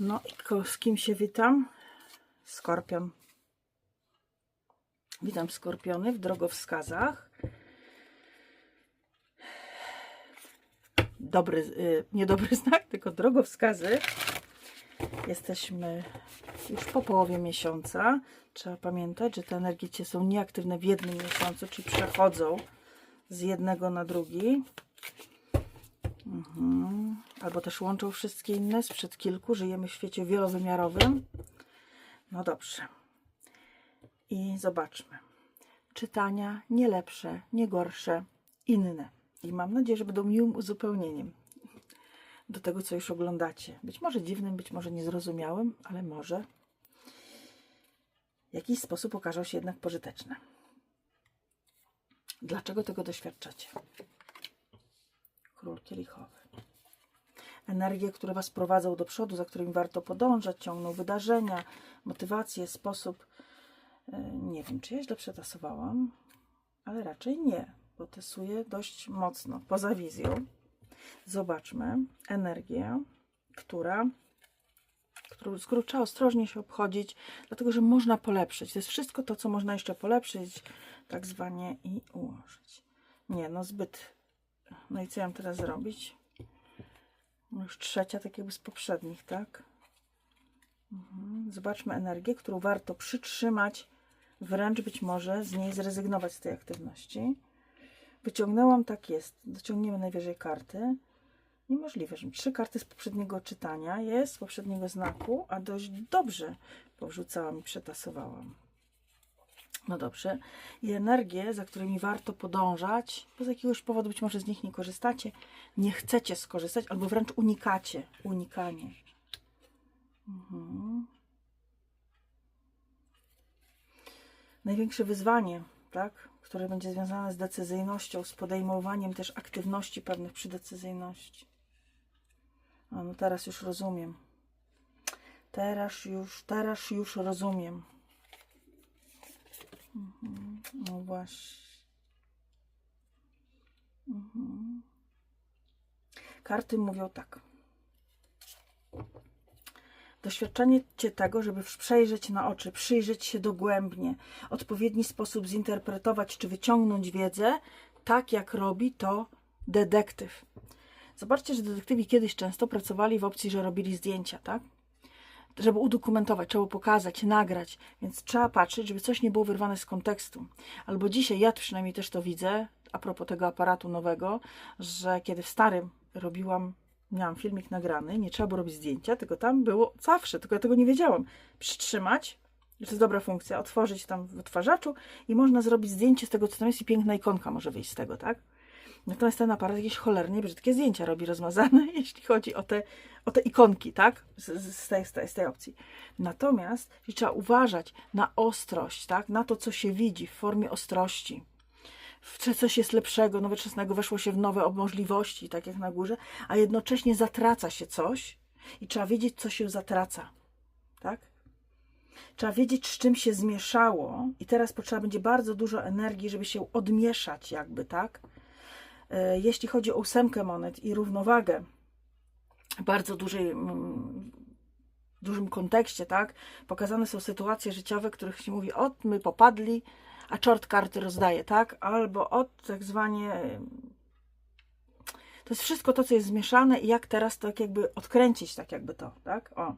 No i z kim się witam? Skorpion. Witam skorpiony w drogowskazach. Dobry, y, nie dobry znak, tylko drogowskazy. Jesteśmy już po połowie miesiąca. Trzeba pamiętać, że te energie są nieaktywne w jednym miesiącu, czyli przechodzą z jednego na drugi. Mhm. Albo też łączą wszystkie inne sprzed kilku. Żyjemy w świecie wielowymiarowym. No dobrze. I zobaczmy. Czytania nie lepsze, nie gorsze, inne. I mam nadzieję, że będą miłym uzupełnieniem do tego, co już oglądacie. Być może dziwnym, być może niezrozumiałym, ale może w jakiś sposób okażą się jednak pożyteczne. Dlaczego tego doświadczacie? Król kielichowy. Energie, które Was prowadzą do przodu, za którymi warto podążać, ciągną wydarzenia, motywacje, sposób. Yy, Nie wiem, czy ja źle przetasowałam, ale raczej nie, bo tesuję dość mocno, poza wizją. Zobaczmy energię, która, z którą trzeba ostrożnie się obchodzić, dlatego że można polepszyć. To jest wszystko to, co można jeszcze polepszyć, tak zwanie i ułożyć. Nie, no zbyt. No i co ja mam teraz zrobić? No Już trzecia, tak jakby z poprzednich, tak? Mhm. Zobaczmy energię, którą warto przytrzymać, wręcz być może z niej zrezygnować z tej aktywności. Wyciągnęłam, tak jest. Dociągniemy najwyżej karty. Niemożliwe, że trzy karty z poprzedniego czytania jest, z poprzedniego znaku, a dość dobrze powrzucałam i przetasowałam. No dobrze. I energie, za którymi warto podążać, bo z jakiegoś powodu być może z nich nie korzystacie, nie chcecie skorzystać, albo wręcz unikacie. Unikanie. Mhm. Największe wyzwanie, tak, które będzie związane z decyzyjnością, z podejmowaniem też aktywności pewnych przy decyzyjności. A no teraz już rozumiem. Teraz już, teraz już rozumiem. No właśnie. Mhm. Karty mówią tak. Doświadczenie cię tego, żeby przejrzeć na oczy, przyjrzeć się dogłębnie, odpowiedni sposób zinterpretować czy wyciągnąć wiedzę, tak jak robi to detektyw. Zobaczcie, że detektywi kiedyś często pracowali w opcji, że robili zdjęcia, tak? Żeby udokumentować, trzeba pokazać, nagrać, więc trzeba patrzeć, żeby coś nie było wyrwane z kontekstu. Albo dzisiaj, ja przynajmniej też to widzę, a propos tego aparatu nowego, że kiedy w starym robiłam, miałam filmik nagrany, nie trzeba było robić zdjęcia, tylko tam było zawsze, tylko ja tego nie wiedziałam. Przytrzymać, to jest dobra funkcja, otworzyć tam w wytwarzaczu i można zrobić zdjęcie z tego, co tam jest i piękna ikonka może wyjść z tego, tak? Natomiast ten aparat jakieś cholernie brzydkie zdjęcia robi rozmazane, jeśli chodzi o te, o te ikonki, tak? Z, z, tej, z, tej, z tej opcji. Natomiast trzeba uważać na ostrość, tak? Na to, co się widzi w formie ostrości. Co- coś jest lepszego, nowoczesnego, weszło się w nowe możliwości, tak jak na górze, a jednocześnie zatraca się coś i trzeba wiedzieć, co się zatraca, tak? Trzeba wiedzieć, z czym się zmieszało i teraz potrzeba będzie bardzo dużo energii, żeby się odmieszać jakby, tak? E, Jeśli chodzi o ósemkę monet i równowagę, bardzo dużej, mm, w dużym kontekście, tak? Pokazane są sytuacje życiowe, których się mówi, od my popadli, a czort karty rozdaje, tak? Albo od tak zwanie. To jest wszystko to, co jest zmieszane i jak teraz tak jakby odkręcić, tak jakby to, tak? O.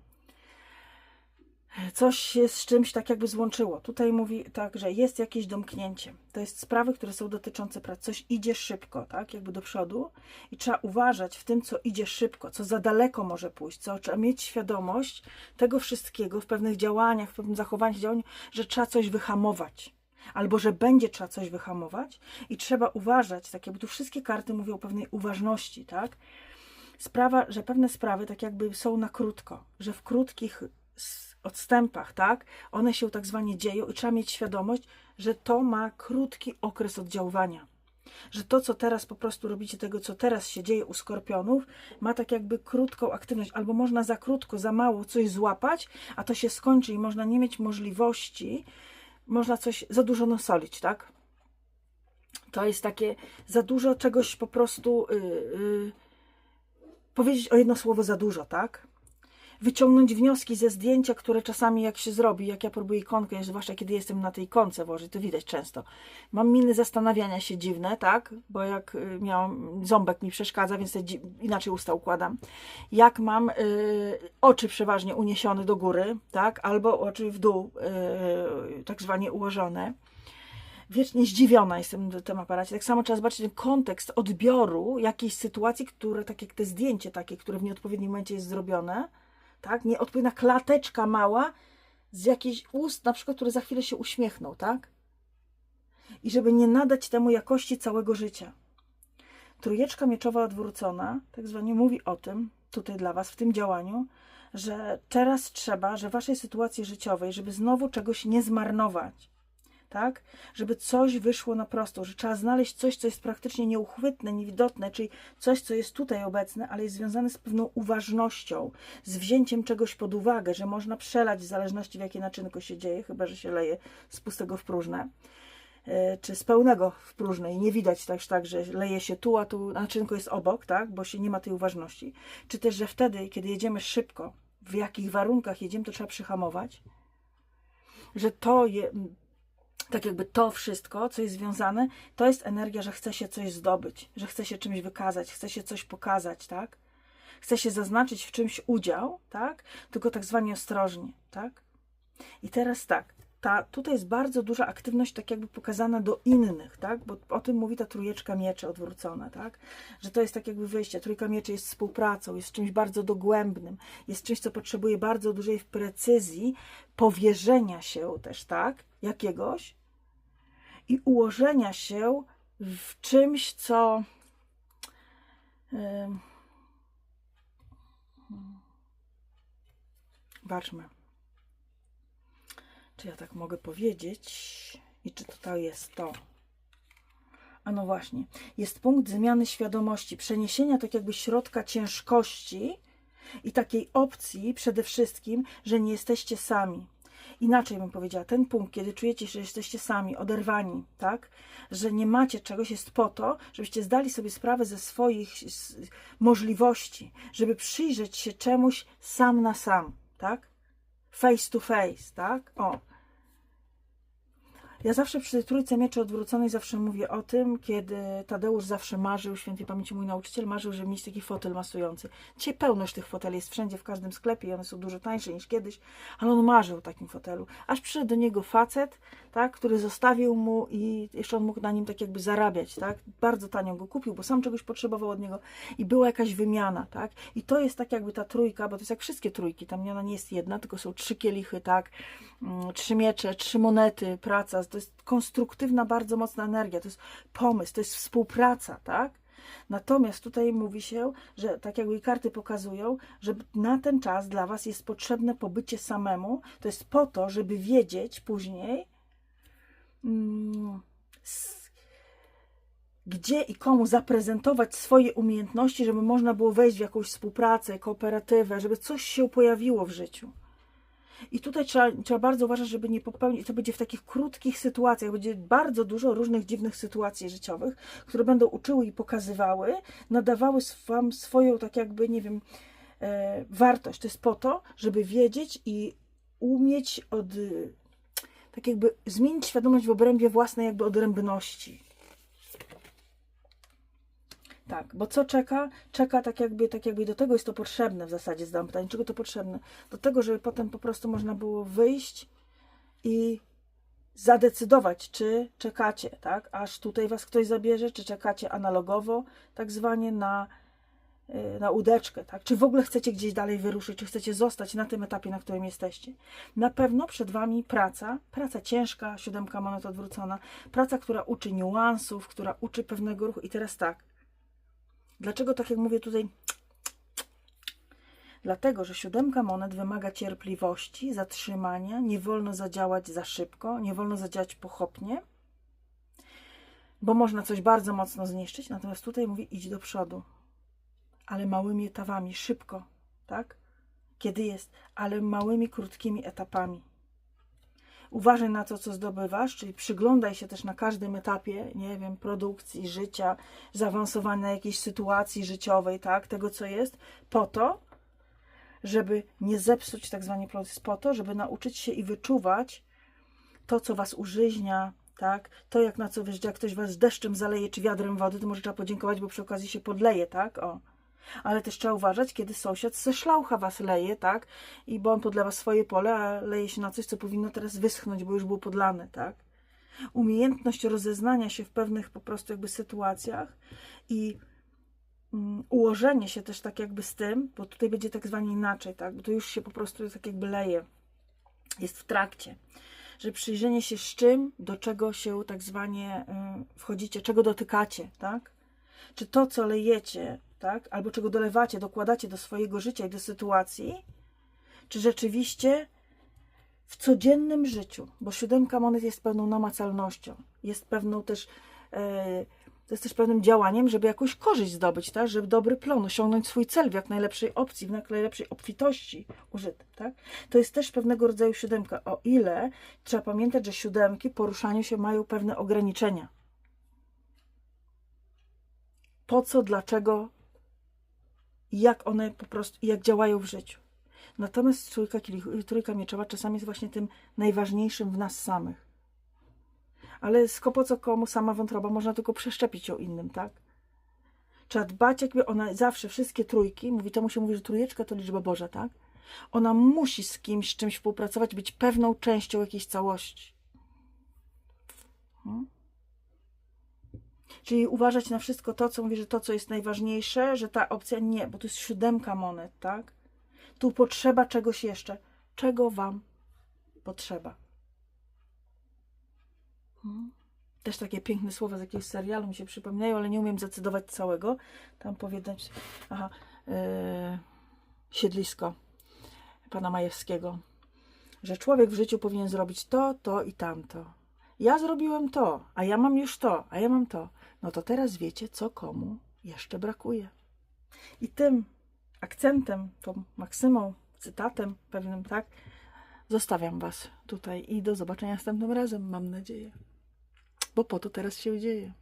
Coś się z czymś tak jakby złączyło. Tutaj mówi tak, że jest jakieś domknięcie. To jest sprawy, które są dotyczące pracy. Coś idzie szybko, tak, jakby do przodu i trzeba uważać w tym, co idzie szybko, co za daleko może pójść, co trzeba mieć świadomość tego wszystkiego w pewnych działaniach, w pewnym zachowaniu, działaniu, że trzeba coś wyhamować. Albo że będzie trzeba coś wyhamować i trzeba uważać, tak jakby tu wszystkie karty mówią o pewnej uważności, tak? Sprawa, że pewne sprawy tak jakby są na krótko, że w krótkich odstępach, tak? One się tak zwanie dzieją i trzeba mieć świadomość, że to ma krótki okres oddziaływania. Że to, co teraz po prostu robicie, tego, co teraz się dzieje u skorpionów, ma tak jakby krótką aktywność, albo można za krótko, za mało coś złapać, a to się skończy i można nie mieć możliwości, można coś za dużo nasolić, tak? To jest takie za dużo czegoś po prostu yy, yy, powiedzieć o jedno słowo za dużo, tak? Wyciągnąć wnioski ze zdjęcia, które czasami jak się zrobi, jak ja próbuję ikonkę, zwłaszcza kiedy jestem na tej ikonce włożyć, to widać często. Mam miny zastanawiania się dziwne, tak? Bo jak y, miałam, ząbek mi przeszkadza, więc inaczej usta układam. Jak mam y, oczy przeważnie uniesione do góry, tak? Albo oczy w dół, y, tak zwanie ułożone wiecznie zdziwiona jestem w tym aparacie. Tak samo trzeba zobaczyć ten kontekst odbioru jakiejś sytuacji, które, tak jak te zdjęcie takie, które w nieodpowiednim momencie jest zrobione, tak? Nieodpowiednia klateczka mała z jakiejś ust, na przykład, który za chwilę się uśmiechnął, tak? I żeby nie nadać temu jakości całego życia. Trójeczka mieczowa odwrócona, tak zwanie, mówi o tym, tutaj dla Was, w tym działaniu, że teraz trzeba, że Waszej sytuacji życiowej, żeby znowu czegoś nie zmarnować, tak? Żeby coś wyszło na prostą, że trzeba znaleźć coś, co jest praktycznie nieuchwytne, niewidoczne, czyli coś, co jest tutaj obecne, ale jest związane z pewną uważnością, z wzięciem czegoś pod uwagę, że można przelać w zależności w jakie naczynko się dzieje, chyba że się leje z pustego w próżne, e, czy z pełnego w próżne i nie widać też tak, że leje się tu, a tu naczynko jest obok, tak? Bo się nie ma tej uważności. Czy też, że wtedy, kiedy jedziemy szybko, w jakich warunkach jedziemy, to trzeba przyhamować, że to je, tak jakby to wszystko, co jest związane, to jest energia, że chce się coś zdobyć, że chce się czymś wykazać, chce się coś pokazać, tak? Chce się zaznaczyć w czymś udział, tak? Tylko tak zwanie ostrożnie, tak? I teraz tak, ta, tutaj jest bardzo duża aktywność tak jakby pokazana do innych, tak? Bo o tym mówi ta trójeczka mieczy odwrócona, tak? Że to jest tak jakby wyjście. Trójka mieczy jest współpracą, jest czymś bardzo dogłębnym, jest czymś, co potrzebuje bardzo dużej precyzji, powierzenia się też, tak? Jakiegoś i ułożenia się w czymś, co Zobaczmy. Czy ja tak mogę powiedzieć? I czy to jest to? A no właśnie. Jest punkt zmiany świadomości, przeniesienia tak jakby środka ciężkości i takiej opcji przede wszystkim, że nie jesteście sami. Inaczej bym powiedziała, ten punkt, kiedy czujecie, że jesteście sami, oderwani, tak? Że nie macie czegoś, jest po to, żebyście zdali sobie sprawę ze swoich możliwości, żeby przyjrzeć się czemuś sam na sam, tak? Face to face, tak? O. Ja zawsze przy tej trójce mieczy odwróconej zawsze mówię o tym, kiedy Tadeusz zawsze marzył, świętej pamięci mój nauczyciel, marzył, żeby mieć taki fotel masujący. Dzisiaj pełność tych foteli jest wszędzie, w każdym sklepie i one są dużo tańsze niż kiedyś, ale on marzył o takim fotelu. Aż przyszedł do niego facet, tak, który zostawił mu i jeszcze on mógł na nim tak jakby zarabiać, tak. Bardzo tanio go kupił, bo sam czegoś potrzebował od niego i była jakaś wymiana, tak. I to jest tak jakby ta trójka, bo to jest jak wszystkie trójki, tam ona nie jest jedna, tylko są trzy kielichy, tak, mm, trzy miecze, trzy monety, praca, to jest konstruktywna, bardzo mocna energia, to jest pomysł, to jest współpraca, tak? Natomiast tutaj mówi się, że tak jakby karty pokazują, że na ten czas dla Was jest potrzebne pobycie samemu. To jest po to, żeby wiedzieć później, mm, gdzie i komu zaprezentować swoje umiejętności, żeby można było wejść w jakąś współpracę, kooperatywę, żeby coś się pojawiło w życiu. I tutaj trzeba, trzeba bardzo uważać, żeby nie popełnić, to będzie w takich krótkich sytuacjach, będzie bardzo dużo różnych dziwnych sytuacji życiowych, które będą uczyły i pokazywały, nadawały Wam swoją, tak jakby, nie wiem, e, wartość. To jest po to, żeby wiedzieć i umieć od, tak jakby zmienić świadomość w obrębie własnej jakby odrębności. Tak, bo co czeka? Czeka tak jakby, tak jakby do tego jest to potrzebne w zasadzie, zadam pytanie, czego to potrzebne? Do tego, żeby potem po prostu można było wyjść i zadecydować, czy czekacie, tak, aż tutaj was ktoś zabierze, czy czekacie analogowo, tak zwanie na, y, na łódeczkę, tak, czy w ogóle chcecie gdzieś dalej wyruszyć, czy chcecie zostać na tym etapie, na którym jesteście. Na pewno przed wami praca, praca ciężka, siódemka monet odwrócona, praca, która uczy niuansów, która uczy pewnego ruchu i teraz tak, Dlaczego tak jak mówię tutaj? Dlatego, że siódemka monet wymaga cierpliwości, zatrzymania, nie wolno zadziałać za szybko, nie wolno zadziałać pochopnie, bo można coś bardzo mocno zniszczyć. Natomiast tutaj mówi idź do przodu, ale małymi etapami, szybko, tak? Kiedy jest, ale małymi, krótkimi etapami. Uważaj na to, co zdobywasz, czyli przyglądaj się też na każdym etapie, nie wiem, produkcji, życia, zaawansowania jakiejś sytuacji życiowej, tak, tego, co jest, po to, żeby nie zepsuć tak zwanej plody. Jest po to, żeby nauczyć się i wyczuwać to, co was użyźnia, tak? To, jak na co wiesz, jak ktoś was deszczem zaleje czy wiadrem wody, to może trzeba podziękować, bo przy okazji się podleje, tak? O. Ale też trzeba uważać, kiedy sąsiad ze szlaucha was leje, tak? I bo on podlewa swoje pole, a leje się na coś, co powinno teraz wyschnąć, bo już było podlane, tak? Umiejętność rozeznania się w pewnych po prostu jakby sytuacjach i mm, ułożenie się też tak jakby z tym, bo tutaj będzie tak zwanie inaczej, tak? Bo to już się po prostu tak jakby leje. Jest w trakcie. Że przyjrzenie się z czym, do czego się tak zwanie y, wchodzicie, czego dotykacie, tak? Czy to, co lejecie, tak? Albo czego dolewacie, dokładacie do swojego życia i do sytuacji, czy rzeczywiście w codziennym życiu, bo siódemka monet jest pewną namacalnością, jest pewną też, e, to jest też pewnym działaniem, żeby jakąś korzyść zdobyć, tak? żeby dobry plon, osiągnąć swój cel w jak najlepszej opcji, w jak najlepszej obfitości użyty. Tak? To jest też pewnego rodzaju siódemka, o ile trzeba pamiętać, że siódemki poruszaniu się mają pewne ograniczenia. Po co, dlaczego, jak one po prostu, jak działają w życiu. Natomiast trójka, trójka mieczowa czasami jest właśnie tym najważniejszym w nas samych. Ale skoro co komu sama wątroba, można tylko przeszczepić ją innym, tak? Trzeba dbać, jakby ona zawsze, wszystkie trójki, mówi, temu się mówi, że trójeczka to liczba Boża, tak? Ona musi z kimś, czymś współpracować, być pewną częścią jakiejś całości. Hmm? Czyli uważać na wszystko to, co mówi, że to, co jest najważniejsze, że ta opcja nie, bo to jest siódemka monet, tak? Tu potrzeba czegoś jeszcze. Czego Wam potrzeba? Hmm. Też takie piękne słowa z jakiegoś serialu mi się przypominają, ale nie umiem zacytować całego. Tam powiedzieć, aha, yy, siedlisko pana Majewskiego, że człowiek w życiu powinien zrobić to, to i tamto. Ja zrobiłem to, a ja mam już to, a ja mam to. No to teraz wiecie, co komu jeszcze brakuje. I tym akcentem, tą maksymą, cytatem pewnym, tak, zostawiam Was tutaj i do zobaczenia następnym razem, mam nadzieję. Bo po to teraz się dzieje.